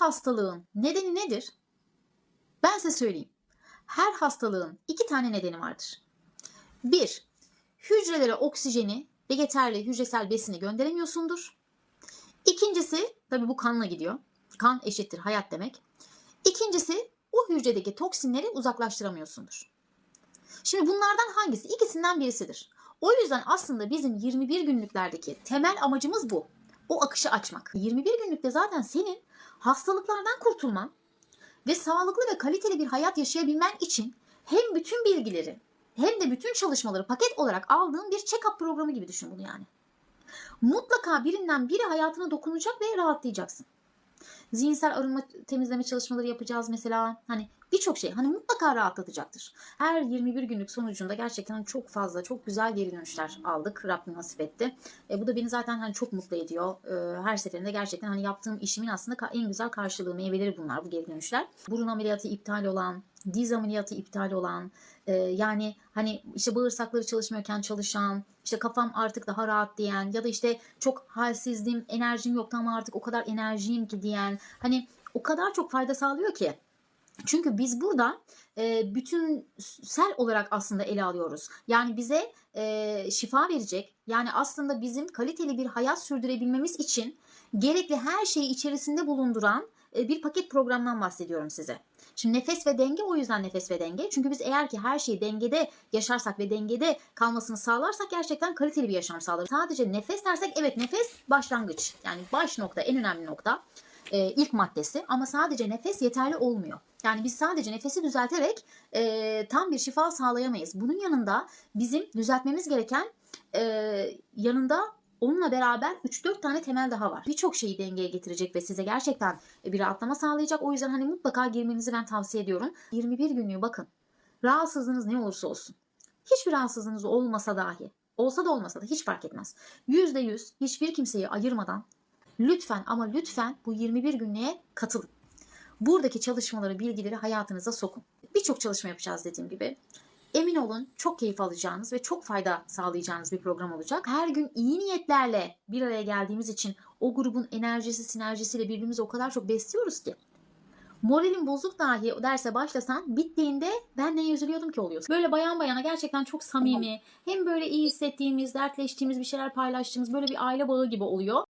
hastalığın nedeni nedir? Ben size söyleyeyim. Her hastalığın iki tane nedeni vardır. Bir, hücrelere oksijeni ve yeterli hücresel besini gönderemiyorsundur. İkincisi, tabii bu kanla gidiyor. Kan eşittir hayat demek. İkincisi, o hücredeki toksinleri uzaklaştıramıyorsundur. Şimdi bunlardan hangisi? İkisinden birisidir. O yüzden aslında bizim 21 günlüklerdeki temel amacımız bu. O akışı açmak. 21 günlükte zaten senin hastalıklardan kurtulman ve sağlıklı ve kaliteli bir hayat yaşayabilmen için hem bütün bilgileri hem de bütün çalışmaları paket olarak aldığın bir check-up programı gibi düşün bunu yani. Mutlaka birinden biri hayatına dokunacak ve rahatlayacaksın. Zihinsel arınma temizleme çalışmaları yapacağız mesela. Hani birçok şey hani mutlaka rahatlatacaktır. Her 21 günlük sonucunda gerçekten çok fazla çok güzel geri dönüşler aldık. Rabbim nasip etti. E, bu da beni zaten hani çok mutlu ediyor. E, her seferinde gerçekten hani yaptığım işimin aslında en güzel karşılığı meyveleri bunlar bu geri dönüşler. Burun ameliyatı iptal olan, diz ameliyatı iptal olan, e, yani hani işte bağırsakları çalışmıyorken çalışan, işte kafam artık daha rahat diyen ya da işte çok halsizdim, enerjim yoktu ama artık o kadar enerjiyim ki diyen. Hani o kadar çok fayda sağlıyor ki. Çünkü biz burada e, bütünsel olarak aslında ele alıyoruz. Yani bize e, şifa verecek, yani aslında bizim kaliteli bir hayat sürdürebilmemiz için gerekli her şeyi içerisinde bulunduran bir paket programdan bahsediyorum size. Şimdi nefes ve denge o yüzden nefes ve denge. Çünkü biz eğer ki her şeyi dengede yaşarsak ve dengede kalmasını sağlarsak gerçekten kaliteli bir yaşam sağlarız. Sadece nefes dersek evet nefes başlangıç. Yani baş nokta en önemli nokta e, ilk maddesi ama sadece nefes yeterli olmuyor. Yani biz sadece nefesi düzelterek e, tam bir şifa sağlayamayız. Bunun yanında bizim düzeltmemiz gereken e, yanında onunla beraber 3-4 tane temel daha var. Birçok şeyi dengeye getirecek ve size gerçekten bir rahatlama sağlayacak. O yüzden hani mutlaka girmenizi ben tavsiye ediyorum. 21 günlüğü bakın. Rahatsızlığınız ne olursa olsun. Hiçbir rahatsızlığınız olmasa dahi, olsa da olmasa da hiç fark etmez. %100 hiçbir kimseyi ayırmadan lütfen ama lütfen bu 21 günlüğe katılın. Buradaki çalışmaları, bilgileri hayatınıza sokun. Birçok çalışma yapacağız dediğim gibi. Emin olun çok keyif alacağınız ve çok fayda sağlayacağınız bir program olacak. Her gün iyi niyetlerle bir araya geldiğimiz için o grubun enerjisi, sinerjisiyle birbirimizi o kadar çok besliyoruz ki. Moralin bozuk dahi o derse başlasan bittiğinde ben neye üzülüyordum ki oluyorsun. Böyle bayan bayana gerçekten çok samimi hem böyle iyi hissettiğimiz, dertleştiğimiz bir şeyler paylaştığımız böyle bir aile bağı gibi oluyor.